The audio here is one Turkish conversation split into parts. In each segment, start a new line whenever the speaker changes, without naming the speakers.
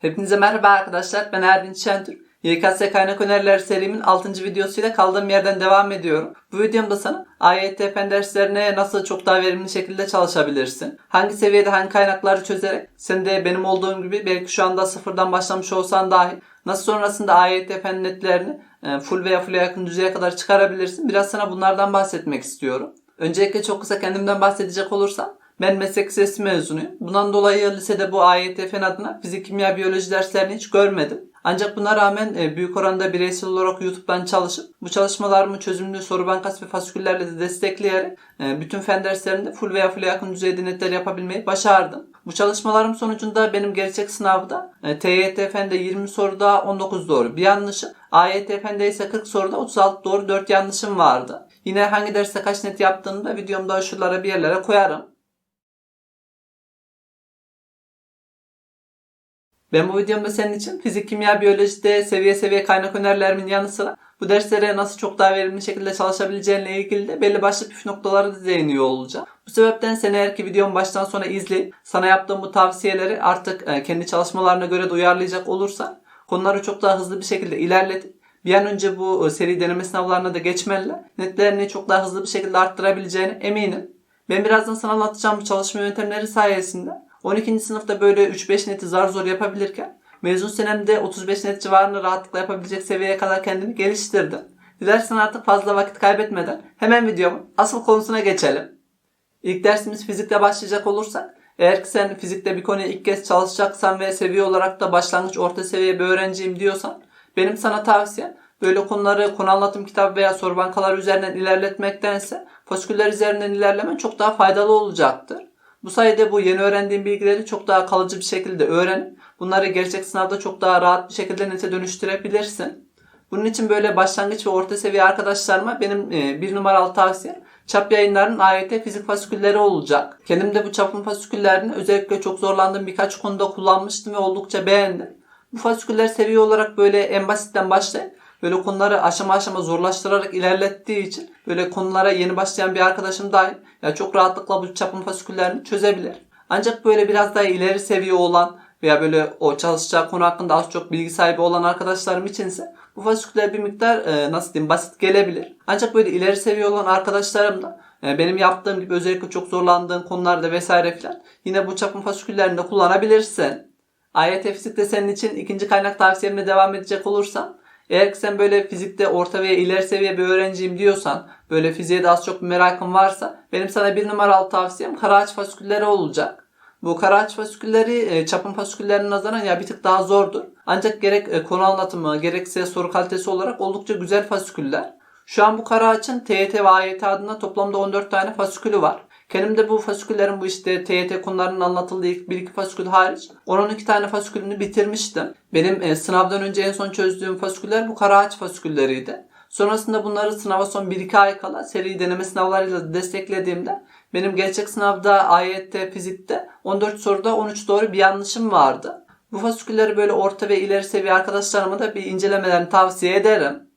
Hepinize merhaba arkadaşlar. Ben Erdinç Şentürk. YKS kaynak önerileri serimin 6. videosuyla kaldığım yerden devam ediyorum. Bu videomda sana AYT fen derslerine nasıl çok daha verimli şekilde çalışabilirsin. Hangi seviyede hangi kaynakları çözerek sen de benim olduğum gibi belki şu anda sıfırdan başlamış olsan dahi nasıl sonrasında AYT fen netlerini e, full veya full'e yakın düzeye kadar çıkarabilirsin. Biraz sana bunlardan bahsetmek istiyorum. Öncelikle çok kısa kendimden bahsedecek olursam ben meslek lisesi mezunuyum. Bundan dolayı lisede bu AYT fen adına fizik, kimya, biyoloji derslerini hiç görmedim. Ancak buna rağmen e, büyük oranda bireysel olarak YouTube'dan çalışıp bu çalışmalarımı çözümlü soru bankası ve fasiküllerle de destekleyerek e, bütün fen derslerinde full veya full yakın düzeyde netler yapabilmeyi başardım. Bu çalışmalarım sonucunda benim gerçek sınavda e, TYT fende 20 soruda 19 doğru bir yanlışım. AYT fende ise 40 soruda 36 doğru 4 yanlışım vardı. Yine hangi derste kaç net yaptığımı da videomda şuralara bir yerlere koyarım. Ben bu videomda senin için fizik, kimya, biyolojide seviye seviye kaynak önerilerimin yanı sıra bu derslere nasıl çok daha verimli şekilde çalışabileceğinle ilgili de belli başlı püf noktaları da değiniyor olacağım. Bu sebepten sen eğer ki videomu baştan sona izleyip sana yaptığım bu tavsiyeleri artık e, kendi çalışmalarına göre de uyarlayacak olursan konuları çok daha hızlı bir şekilde ilerletip bir an önce bu e, seri deneme sınavlarına da geçmenle netlerini çok daha hızlı bir şekilde arttırabileceğine eminim. Ben birazdan sana anlatacağım bu çalışma yöntemleri sayesinde 12. sınıfta böyle 3-5 neti zar zor yapabilirken mezun senemde 35 net civarını rahatlıkla yapabilecek seviyeye kadar kendimi geliştirdim. Dilersen artık fazla vakit kaybetmeden hemen videomun asıl konusuna geçelim. İlk dersimiz fizikle başlayacak olursak eğer ki sen fizikte bir konuya ilk kez çalışacaksan ve seviye olarak da başlangıç orta seviye bir öğrenciyim diyorsan benim sana tavsiyem böyle konuları konu anlatım kitabı veya soru bankaları üzerinden ilerletmektense fasiküller üzerinden ilerlemen çok daha faydalı olacaktır. Bu sayede bu yeni öğrendiğin bilgileri çok daha kalıcı bir şekilde öğrenip bunları gerçek sınavda çok daha rahat bir şekilde nete dönüştürebilirsin. Bunun için böyle başlangıç ve orta seviye arkadaşlarıma benim e, bir numaralı tavsiyem çap yayınlarının AYT fizik fasikülleri olacak. Kendim de bu çapın fasiküllerini özellikle çok zorlandığım birkaç konuda kullanmıştım ve oldukça beğendim. Bu fasiküller seviye olarak böyle en basitten başlayıp böyle konuları aşama aşama zorlaştırarak ilerlettiği için böyle konulara yeni başlayan bir arkadaşım dahil ya çok rahatlıkla bu çapın fasiküllerini çözebilir. Ancak böyle biraz daha ileri seviye olan veya böyle o çalışacağı konu hakkında az çok bilgi sahibi olan arkadaşlarım içinse bu fasiküller bir miktar e, nasıl diyeyim basit gelebilir. Ancak böyle ileri seviye olan arkadaşlarım da e, benim yaptığım gibi özellikle çok zorlandığın konularda vesaire filan yine bu çapın fasiküllerini de kullanabilirsin. AYT fizikte senin için ikinci kaynak tavsiyemle devam edecek olursam eğer ki sen böyle fizikte orta veya ileri seviye bir öğrenciyim diyorsan, böyle fiziğe de az çok bir merakın varsa benim sana bir numaralı tavsiyem karaağaç fasikülleri olacak. Bu karaağaç fasikülleri e, çapın fasiküllerine nazaran ya bir tık daha zordur. Ancak gerek e, konu anlatımı gerekse soru kalitesi olarak oldukça güzel fasiküller. Şu an bu karaağaçın TYT ve AYT adına toplamda 14 tane fasikülü var. Kendim de bu fasiküllerin bu işte TYT konularının anlatıldığı ilk bir iki fasikül hariç 10-12 tane fasikülünü bitirmiştim. Benim e, sınavdan önce en son çözdüğüm fasiküller bu karaağaç fasikülleriydi. Sonrasında bunları sınava son 1-2 ay kala seri deneme sınavlarıyla desteklediğimde benim gerçek sınavda AYT fizikte 14 soruda 13 doğru bir yanlışım vardı. Bu fasikülleri böyle orta ve ileri seviye arkadaşlarıma da bir incelemelerini tavsiye ederim.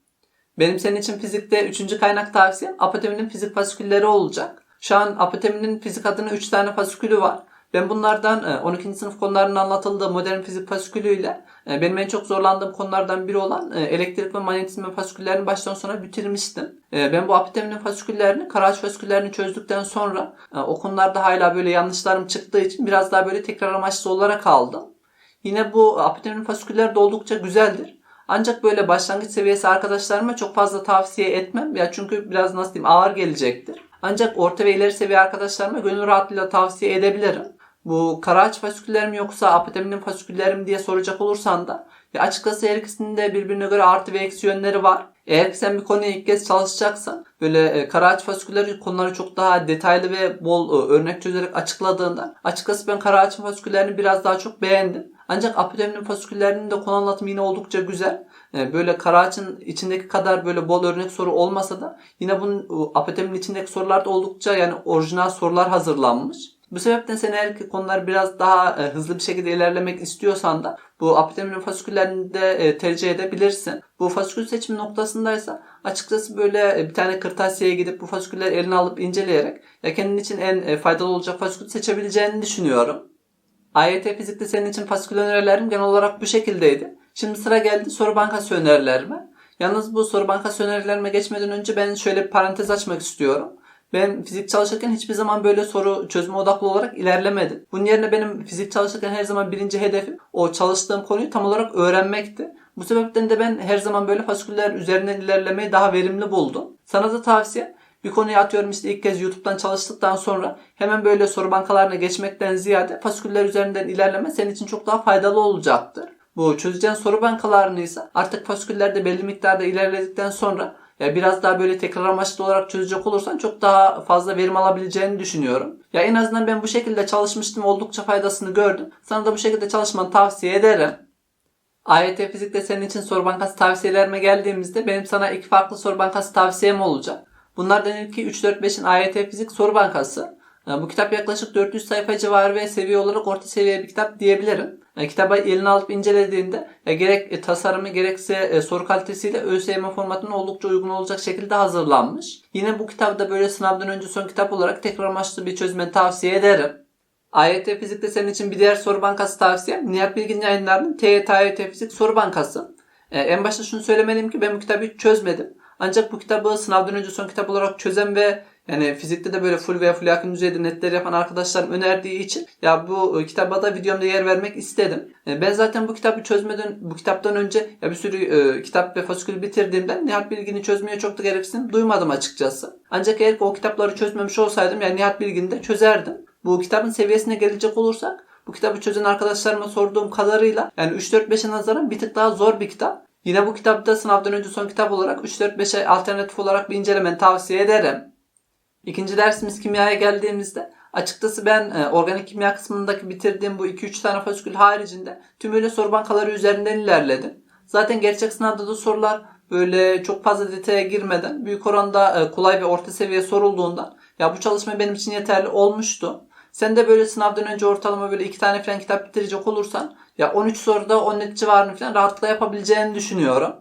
Benim senin için fizikte 3. kaynak tavsiyem apoteminin fizik fasikülleri olacak. Şu an apoteminin fizik adına 3 tane fasikülü var. Ben bunlardan 12. E, sınıf konularının anlatıldığı modern fizik fasikülüyle e, benim en çok zorlandığım konulardan biri olan e, elektrik ve manyetizma fasiküllerini baştan sona bitirmiştim. Ben bu apoteminin fasiküllerini, karaç fasiküllerini çözdükten sonra o konularda hala böyle yanlışlarım çıktığı için biraz daha böyle tekrar amaçlı olarak aldım. Yine bu apoteminin fasikülleri de oldukça güzeldir. Ancak böyle başlangıç seviyesi arkadaşlarıma çok fazla tavsiye etmem. Ya çünkü biraz nasıl diyeyim ağır gelecektir. Ancak orta ve ileri seviye arkadaşlarıma gönül rahatlığıyla tavsiye edebilirim. Bu karaağaç fasiküller mi yoksa apoteminin fasiküller diye soracak olursan da ya açıkçası her ikisinin de birbirine göre artı ve eksi yönleri var. Eğer ki sen bir konuya ilk kez çalışacaksan böyle e, fasikülleri konuları çok daha detaylı ve bol e, örnek çözerek açıkladığından açıkçası ben karaağaç fasiküllerini biraz daha çok beğendim. Ancak apoteminin fasiküllerinin de konu anlatımı yine oldukça güzel. E, böyle karaağaçın içindeki kadar böyle bol örnek soru olmasa da yine bunun apoteminin içindeki sorularda oldukça yani orijinal sorular hazırlanmış. Bu sebepten sen eğer ki konuları biraz daha e, hızlı bir şekilde ilerlemek istiyorsan da bu apoteminin fasiküllerini de e, tercih edebilirsin. Bu fasikül seçimi noktasındaysa açıkçası böyle bir tane kırtasiyeye gidip bu fasikülleri eline alıp inceleyerek ya kendin için en faydalı olacak fasikül seçebileceğini düşünüyorum. AYT fizikte senin için fasikül önerilerim genel olarak bu şekildeydi. Şimdi sıra geldi soru bankası önerilerime. Yalnız bu soru bankası önerilerime geçmeden önce ben şöyle bir parantez açmak istiyorum. Ben fizik çalışırken hiçbir zaman böyle soru çözme odaklı olarak ilerlemedim. Bunun yerine benim fizik çalışırken her zaman birinci hedefim o çalıştığım konuyu tam olarak öğrenmekti. Bu sebepten de ben her zaman böyle fasiküller üzerinden ilerlemeyi daha verimli buldum. Sana da tavsiye bir konuyu atıyorum işte ilk kez YouTube'dan çalıştıktan sonra hemen böyle soru bankalarına geçmekten ziyade fasiküller üzerinden ilerleme senin için çok daha faydalı olacaktır. Bu çözeceğin soru bankalarını ise artık fasiküllerde belli miktarda ilerledikten sonra ya biraz daha böyle tekrar amaçlı olarak çözecek olursan çok daha fazla verim alabileceğini düşünüyorum. Ya en azından ben bu şekilde çalışmıştım oldukça faydasını gördüm. Sana da bu şekilde çalışmanı tavsiye ederim. AYT fizikte senin için soru bankası tavsiyelerime geldiğimizde benim sana iki farklı soru bankası tavsiyem olacak. Bunlardan ilki 3-4-5'in AYT fizik soru bankası. E, Bu kitap yaklaşık 400 sayfa civarı ve seviye olarak orta seviye bir kitap diyebilirim. E, Kitabı eline alıp incelediğinde e, gerek e, tasarımı gerekse e, soru kalitesiyle ÖSYM formatına oldukça uygun olacak şekilde hazırlanmış. Yine bu kitabı da böyle sınavdan önce son kitap olarak tekrar amaçlı bir çözmeni tavsiye ederim. AYT Fizik'te senin için bir diğer soru bankası tavsiyem Nihat Bilgin yayınlarının TYT AYT Fizik soru bankası. Ee, en başta şunu söylemeliyim ki ben bu kitabı hiç çözmedim. Ancak bu kitabı sınavdan önce son kitap olarak çözen ve yani fizikte de böyle full veya full düzeyde netler yapan arkadaşlarım önerdiği için ya bu e, kitaba da videomda yer vermek istedim. E, Ben zaten bu kitabı çözmeden bu kitaptan önce ya bir sürü e, kitap ve fasikül bitirdiğimden Nihat Bilgin'i çözmeye çok da gereksinim duymadım açıkçası. Ancak eğer o kitapları çözmemiş olsaydım yani Nihat Bilgin'i de çözerdim. Bu kitabın seviyesine gelecek olursak bu kitabı çözen arkadaşlarıma sorduğum kadarıyla yani 3-4-5'e nazaran bir tık daha zor bir kitap. Yine bu kitabı sınavdan önce son kitap olarak 3-4-5'e alternatif olarak bir incelemeni tavsiye ederim. İkinci dersimiz kimyaya geldiğimizde açıkçası ben e, organik kimya kısmındaki bitirdiğim bu 2-3 tane fasikül haricinde tümüyle soru bankaları üzerinden ilerledim. Zaten gerçek sınavda da sorular böyle çok fazla detaya girmeden büyük oranda e, kolay ve orta seviye sorulduğundan ya bu çalışma benim için yeterli olmuştu. Sen de böyle sınavdan önce ortalama böyle iki tane falan kitap bitirecek olursan ya 13 soruda 10 net civarını falan rahatlıkla yapabileceğini düşünüyorum.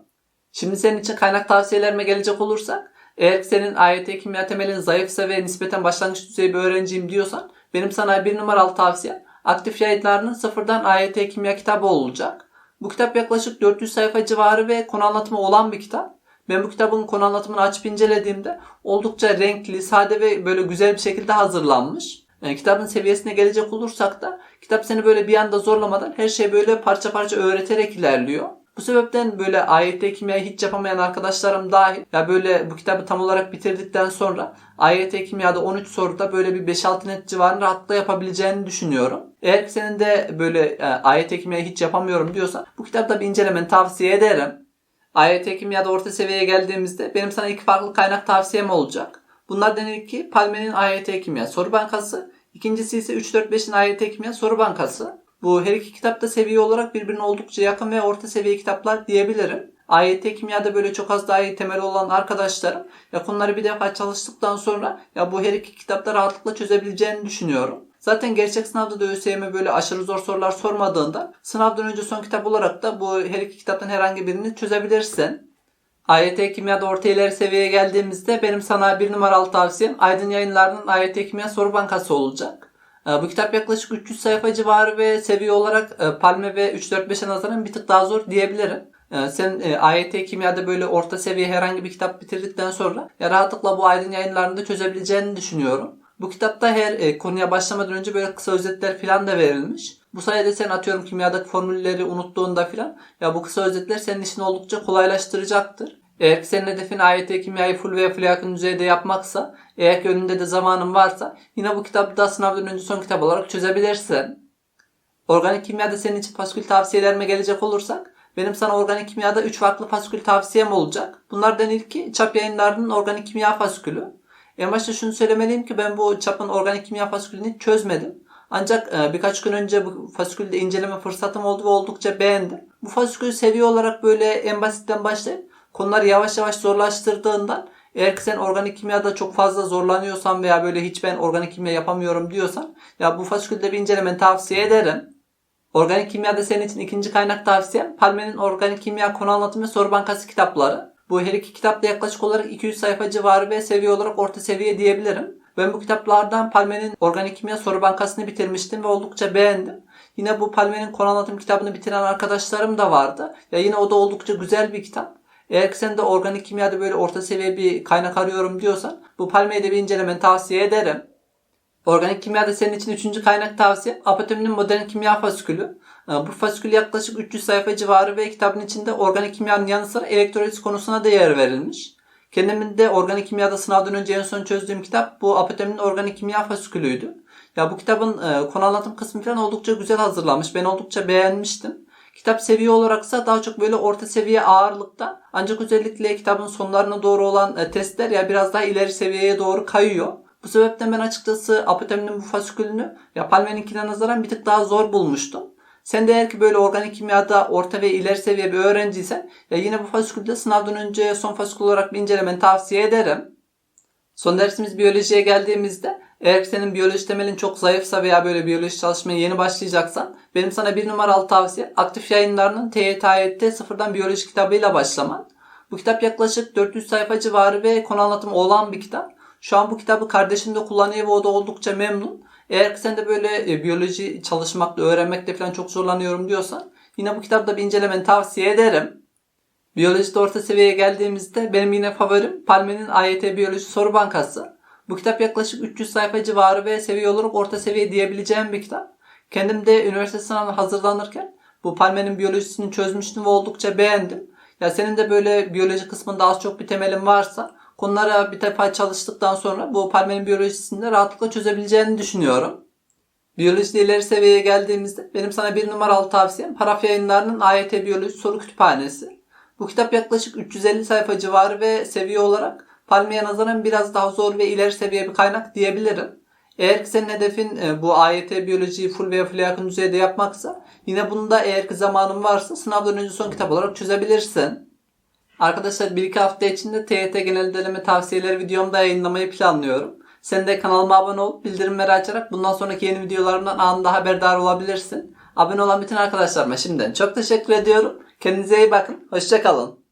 Şimdi senin için kaynak tavsiyelerime gelecek olursak eğer senin AYT kimya temelin zayıfsa ve nispeten başlangıç düzeyi bir öğrenciyim diyorsan benim sana bir numaralı tavsiyem aktif yayınlarının sıfırdan AYT kimya kitabı olacak. Bu kitap yaklaşık 400 sayfa civarı ve konu anlatımı olan bir kitap. Ben bu kitabın konu anlatımını açıp incelediğimde oldukça renkli, sade ve böyle güzel bir şekilde hazırlanmış. Yani kitabın seviyesine gelecek olursak da kitap seni böyle bir anda zorlamadan her şey böyle parça parça öğreterek ilerliyor. Bu sebepten böyle AYT kimyayı hiç yapamayan arkadaşlarım dahil ya böyle bu kitabı tam olarak bitirdikten sonra AYT kimyada 13 soruda böyle bir 5-6 net civarını rahatlıkla yapabileceğini düşünüyorum. Eğer ki senin de böyle e, AYT kimyayı hiç yapamıyorum diyorsan bu kitapta bir incelemeni tavsiye ederim. AYT kimyada orta seviyeye geldiğimizde benim sana iki farklı kaynak tavsiyem olacak. Bunlardan ilki Palme'nin AYT kimya soru bankası. İkincisi ise 3-4-5'in AYT kimya soru bankası. Bu her iki kitap da seviye olarak birbirine oldukça yakın ve orta seviye kitaplar diyebilirim. AYT kimyada böyle çok az daha iyi temel olan arkadaşlarım ya konuları bir defa çalıştıktan sonra ya bu her iki kitapta rahatlıkla çözebileceğini düşünüyorum. Zaten gerçek sınavda da ÖSYM böyle aşırı zor sorular sormadığında sınavdan önce son kitap olarak da bu her iki kitaptan herhangi birini çözebilirsin. AYT Kimya'da orta ileri seviyeye geldiğimizde benim sana bir numaralı tavsiyem Aydın Yayınları'nın AYT Kimya soru bankası olacak. Ee, Bu kitap yaklaşık 300 sayfa civarı ve seviye olarak e, Palme ve 3-4-5'e nazaran bir tık daha zor diyebilirim. Ee, Sen e, AYT Kimya'da böyle orta seviye herhangi bir kitap bitirdikten sonra rahatlıkla bu Aydın Yayınları'nda çözebileceğini düşünüyorum. Bu kitapta her e, konuya başlamadan önce böyle kısa özetler falan da verilmiş. Bu sayede sen atıyorum kimyadaki formülleri unuttuğunda falan ya bu kısa özetler senin işini oldukça kolaylaştıracaktır. Eğer ki senin hedefin AYT kimyayı full veya full yakın düzeyde yapmaksa, eğer ki önünde de zamanın varsa yine bu kitabı da sınavdan önce son kitap olarak çözebilirsin. Organik kimyada senin için fasikül tavsiyelerime gelecek olursak, benim sana organik kimyada 3 farklı fasikül tavsiyem olacak. Bunlardan ilki çap yayınlarının organik kimya fasikülü. En başta şunu söylemeliyim ki ben bu çapın organik kimya fasikülünü hiç çözmedim. Ancak e, birkaç gün önce bu fasikülde inceleme fırsatım oldu ve oldukça beğendim. Bu fasikül seviye olarak böyle en basitten başlayıp konuları yavaş yavaş zorlaştırdığından eğer ki sen organik kimyada çok fazla zorlanıyorsan veya böyle hiç ben organik kimya yapamıyorum diyorsan ya bu fasikülde bir incelemeni tavsiye ederim. Organik kimyada senin için ikinci kaynak tavsiyem Palme'nin organik kimya konu anlatımı soru bankası kitapları. Bu her iki kitap da yaklaşık olarak 200 sayfa civarı ve seviye olarak orta seviye diyebilirim. Ben bu kitaplardan Palme'nin Organik Kimya Soru Bankası'nı bitirmiştim ve oldukça beğendim. Yine bu Palme'nin konu anlatım kitabını bitiren arkadaşlarım da vardı. Ya yine o da oldukça güzel bir kitap. Eğer sen de organik kimyada böyle orta seviye bir kaynak arıyorum diyorsan bu Palme'yi de bir incelemeni tavsiye ederim. Organik kimyada senin için üçüncü kaynak tavsiye Apotem'in modern kimya faskülü. Ee, Bu faskül yaklaşık 300 sayfa civarı ve kitabın içinde organik kimyanın yanı sıra elektroliz konusuna da yer verilmiş. Kendimin de organik kimyada sınavdan önce en son çözdüğüm kitap bu Apotem'in organik kimya faskülüydü. Ya bu kitabın e, konu anlatım kısmı falan oldukça güzel hazırlanmış. Ben oldukça beğenmiştim. Kitap seviye olaraksa daha çok böyle orta seviye ağırlıkta. Ancak özellikle kitabın sonlarına doğru olan e, testler ya biraz daha ileri seviyeye doğru kayıyor. Bu sebepten ben açıkçası Apotem'in bu faskülünü ya Palme'ninkine nazaran bir tık daha zor bulmuştum. Sen de eğer ki böyle organik kimyada orta ve ileri seviye bir öğrenciysen ya yine bu faskülde sınavdan önce son faskül olarak bir incelemeni tavsiye ederim. Son dersimiz biyolojiye geldiğimizde eğer senin biyoloji temelin çok zayıfsa veya böyle biyoloji çalışmaya yeni başlayacaksan benim sana bir numaralı tavsiye aktif yayınlarının TYT AYT sıfırdan biyoloji kitabıyla başlaman. Bu kitap yaklaşık 400 sayfa civarı ve konu anlatımı olan bir kitap. Şu an bu kitabı kardeşim de kullanıyor ve o da oldukça memnun. Eğer sen de böyle e, biyoloji çalışmakta, öğrenmekte falan çok zorlanıyorum diyorsan yine bu kitapta bir incelemeni tavsiye ederim. Biyolojide orta seviyeye geldiğimizde benim yine favorim Palme'nin AYT Biyoloji Soru Bankası. Bu kitap yaklaşık 300 sayfa civarı ve seviye olarak orta seviye diyebileceğim bir kitap. Kendim de üniversite sınavına hazırlanırken bu Palme'nin biyolojisini çözmüştüm ve oldukça beğendim. Ya senin de böyle biyoloji kısmında az çok bir temelin varsa konulara bir defa çalıştıktan sonra bu Palme'nin biyolojisini rahatlıkla çözebileceğini düşünüyorum. Biyolojide ileri seviyeye geldiğimizde benim sana bir numaralı tavsiyem Paraf Yayınları'nın AYT Biyoloji Soru Kütüphanesi. Bu kitap yaklaşık 350 sayfa civarı ve seviye olarak Palme'ye nazaran biraz daha zor ve ileri seviye bir kaynak diyebilirim. Eğer ki senin hedefin e, bu AYT biyolojiyi full veya full yakın düzeyde yapmaksa yine bunu da eğer ki zamanın varsa sınavdan önce son kitap olarak çözebilirsin. Arkadaşlar 1-2 hafta içinde TYT genel deneme tavsiyeleri videomda yayınlamayı planlıyorum. Sen de kanalıma abone ol, bildirimleri açarak bundan sonraki yeni videolarımdan anında haberdar olabilirsin. Abone olan bütün arkadaşlarıma şimdiden çok teşekkür ediyorum. Kendinize iyi bakın. Hoşçakalın.